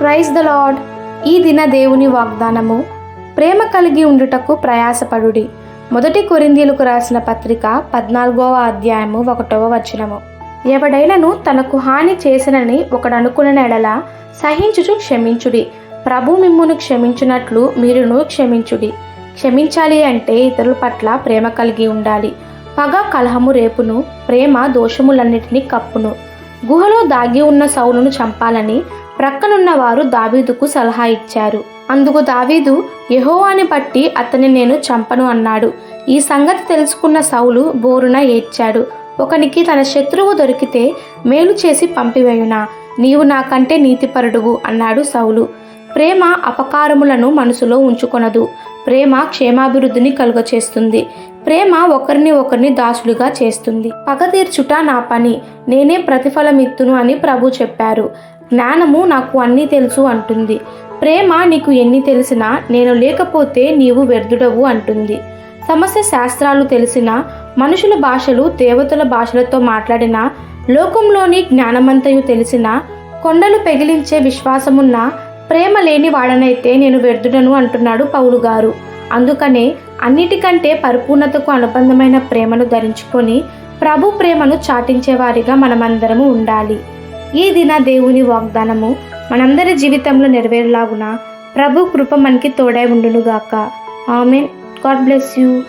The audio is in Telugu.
Praise the lord. ఈ దిన దేవుని వాగ్దానము. ప్రేమ కలిగి ఉండుటకు ప్రయాసపడుడి. మొదటి కొరిందీలకు రాసిన పత్రిక పద్నాలుగవ అధ్యాయము ఒకటవ వచనము. ఎవడైనను తనకు హాని చేసినని ఒకడనుకున్న ఎడల సహించుచు క్షమించుడి. ప్రభు మిమ్మును క్షమించినట్లు మీరును క్షమించుడి. క్షమించాలి అంటే ఇతరుల పట్ల ప్రేమ కలిగి ఉండాలి. పగ కలహము రేపును ప్రేమ దోషములన్నిటినీ కప్పును. గుహలో దాగి ఉన్న సౌలును చంపాలని ప్రక్కనున్న వారు దావీదుకు సలహా ఇచ్చారు. అందుకు దావీదు యెహోవాని బట్టి అతని నేను చంపను అన్నాడు. ఈ సంగతి తెలుసుకున్న సౌలు బోరున ఏడ్చాడు. ఒకనికి తన శత్రువు దొరికితే మేలు చేసి పంపివేయునా? నీవు నాకంటే నీతిపరుడువు అన్నాడు సౌలు. ప్రేమ అపకారములను మనసులో ఉంచుకొనదు. ప్రేమ క్షేమాభివృద్ధిని కలుగచేస్తుంది. ప్రేమ ఒకరిని ఒకరిని దాసులుగా చేస్తుంది. పగ తీర్చుట నా పని నేనే ప్రతిఫలమిత్తును అని ప్రభు చెప్పారు. జ్ఞానము నాకు అన్నీ తెలుసు అంటుంది. ప్రేమ నీకు ఎన్ని తెలిసినా నేను లేకపోతే నీవు వ్యర్థుడవు అంటుంది. సమస్య శాస్త్రాలు తెలిసినా మనుషుల భాషలు దేవతల భాషలతో మాట్లాడిన లోకంలోని జ్ఞానమంతయు తెలిసిన కొండలు పెగిలించే విశ్వాసమున్న ప్రేమ లేని వాడనైతే నేను వ్యర్థుడను అంటున్నాడు పౌలు గారు. అందుకనే అన్నిటికంటే పరిపూర్ణతకు అనుబంధమైన ప్రేమను ధరించుకొని ప్రభు ప్రేమను చాటించేవారిగా మనమందరము ఉండాలి. ఈ దిన దేవుని వాగ్దానము మనందరి జీవితంలో నెరవేరులాగున ప్రభు కృప మనకి తోడై ఉండునుగాక. ఆమెన్. God bless you.